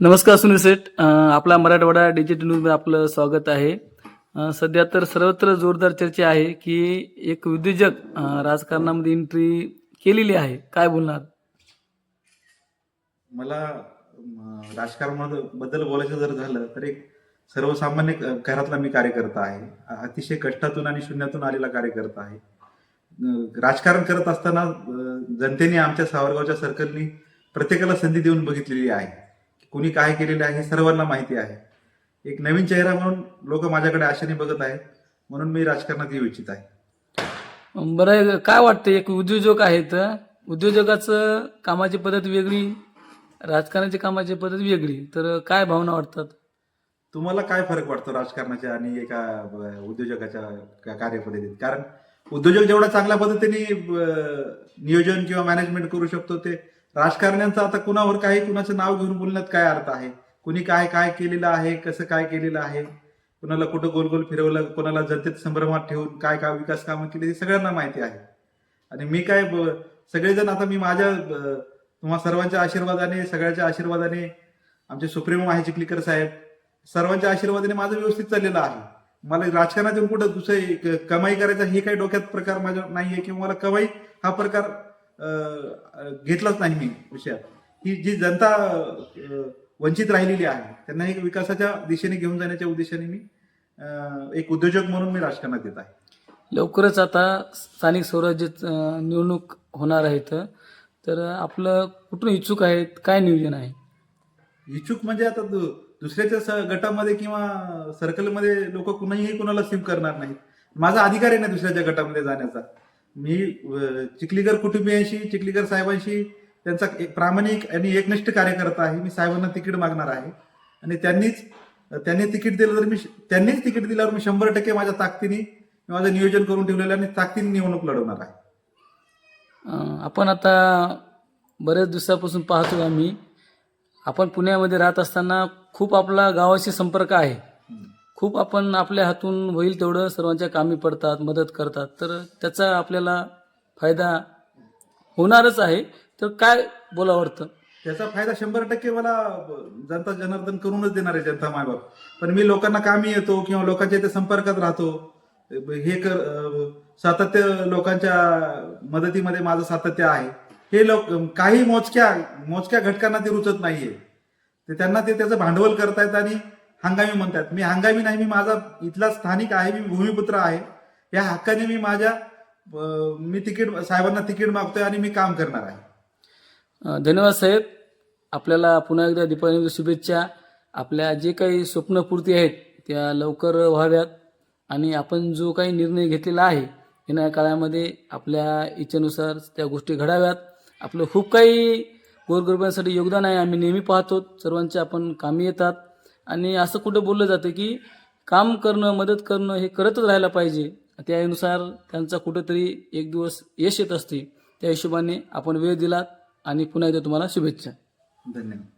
नमस्कार सुनील सेठ. आपला मराठवाडा डिजिटल न्यूजमध्ये आपलं स्वागत आहे. सध्या तर सर्वत्र जोरदार चर्चा आहे की एक उद्योजक राजकारणामध्ये एंट्री केलेली आहे. काय बोलणार? मला राजकारणा राजकारणाबद्दल बोलायचं जर झालं तर एक सर्वसामान्य घरातला मी कार्यकर्ता आहे. अतिशय कष्टातून आणि शून्यातून आलेला कार्यकर्ता आहे. राजकारण करत असताना जनतेने आमच्या सावरगावच्या सर्कलनी प्रत्येकाला संधी देऊन बघितलेली आहे. कुणी काय केलेलं आहे हे सर्वांना माहिती आहे. एक नवीन चेहरा म्हणून लोक माझ्याकडे आशेने बघत आहेत म्हणून मी राजकारणात येऊ इच्छित आहे. बरं काय वाटतं? एक उद्योजक आहेत उद्योजकाचं कामाची पद्धत वेगळी राजकारणाची कामाची पद्धत वेगळी. तर काय भावना वाटतात? तुम्हाला काय फरक वाटतो राजकारणाच्या आणि एका उद्योजकाच्या का- कार्यपद्धतीत? कारण उद्योजक जेवढा चांगल्या पद्धतीने नियोजन किंवा मॅनेजमेंट करू शकतो ते राजकारण्यांचं आता कुणावर काही कुणाचं नाव घेऊन बोलण्यात काय अर्थ आहे? कुणी काय काय केलेलं आहे? कसं काय केलेलं आहे? कुणाला कुठं गोल गोल फिरवलं कोणाला जनतेत संभ्रमात ठेवून काय काय विकास कामं केली हे सगळ्यांना माहिती आहे. आणि मी काय सगळेजण आता मी माझ्या तुम्हा सर्वांच्या आशीर्वादाने सगळ्याच्या आशीर्वादाने आमचे सुप्रीमो आहे चिखलीकर साहेब सर्वांच्या आशीर्वादाने माझं व्यवस्थित चाललेलं आहे. मला राजकारणात येऊन कुठं दुसरे कमाई करायचा हे काही डोक्यात प्रकार माझ्या नाहीये किंवा मला कमाई हा प्रकार घेतलाच नाही मी विषयात ही जी जनता वंचित राहिलेली आहे त्यांना एक विकासाच्या दिशेने घेऊन जाण्याच्या उद्देशाने मी एक उद्योजक म्हणून मी राजकारणात येत आहे. लवकरच आता स्थानिक स्वराज्य निवडणूक होणार आहेत तर आपलं कुठून इच्छुक आहेत? काय नियोजन आहे? इच्छुक म्हणजे आता दुसऱ्याच्या गटामध्ये किंवा सर्कलमध्ये लोक कुणाही कुणाला सिम करणार नाहीत. माझा अधिकार आहे ना दुसऱ्याच्या गटामध्ये जाण्याचा. मी चिखलीकर कुटुंबियांशी चिखलीकर साहेबांशी त्यांचा एक प्रामाणिक आणि एकनिष्ठ कार्यकर्ता आहे. मी साहेबांना तिकीट मागणार आहे. आणि त्यांनीच त्यांनी तिकीट दिलं तर मी त्यांनीच तिकीट दिल्यावर मी शंभर टक्के माझ्या ताकदीने मी माझं नियोजन करून ठेवलेलं आहे आणि ताकदीने निवडणूक लढवणार आहे. आपण आता बऱ्याच दिवसापासून पाहतो आम्ही. आपण पुण्यामध्ये राहत असताना खूप आपला गावाशी संपर्क आहे. खूप आपण आपल्या हातून होईल तेवढं सर्वांच्या कामी पडतात मदत करतात. तर त्याचा आपल्याला फायदा होणारच आहे. तर काय बोला वाटतं? त्याचा फायदा शंभर टक्के मला जनता जनार्दन करूनच देणार आहे जनता मायबाप. पण मी लोकांना कामी येतो किंवा लोकांच्या इथे संपर्कात राहतो. हे कर सातत्य लोकांच्या मदतीमध्ये माझं सातत्य आहे. हे लोक काही मोजक्या मोजक्या घटकांना ते रुचत नाहीये. ते त्यांना ते त्याचं भांडवल करतायत आणि हंगामी म्हणतात. मी हंगामी नाही मी माझा इथला स्थानिक आहे मी भूमिपुत्र आहे. या हक्काने मी माझ्या मी तिकीट साहेबांना तिकीट मागतोय आणि मी काम करणार आहे. धन्यवाद साहेब. आपल्याला पुन्हा एकदा दीपावली शुभेच्छा. आपल्या जे काही स्वप्नपूर्ती आहेत त्या लवकर व्हाव्यात. आणि आपण जो काही निर्णय घेतलेला आहे येणाऱ्या काळामध्ये आपल्या इच्छेनुसार त्या गोष्टी घडाव्यात. आपलं खूप काही गोरगरिबांसाठी योगदान आहे आम्ही नेहमी पाहतो. सर्वांचे आपण कामी येतात. आणि असं कुठं बोललं जातं की काम करणं मदत करणं हे करतच राहायला पाहिजे. त्यानुसार त्यांचा कुठंतरी एक दिवस यश येत असते. त्या हिशोबाने आपण वेळ दिलात आणि पुन्हा एकदा तुम्हाला शुभेच्छा. धन्यवाद.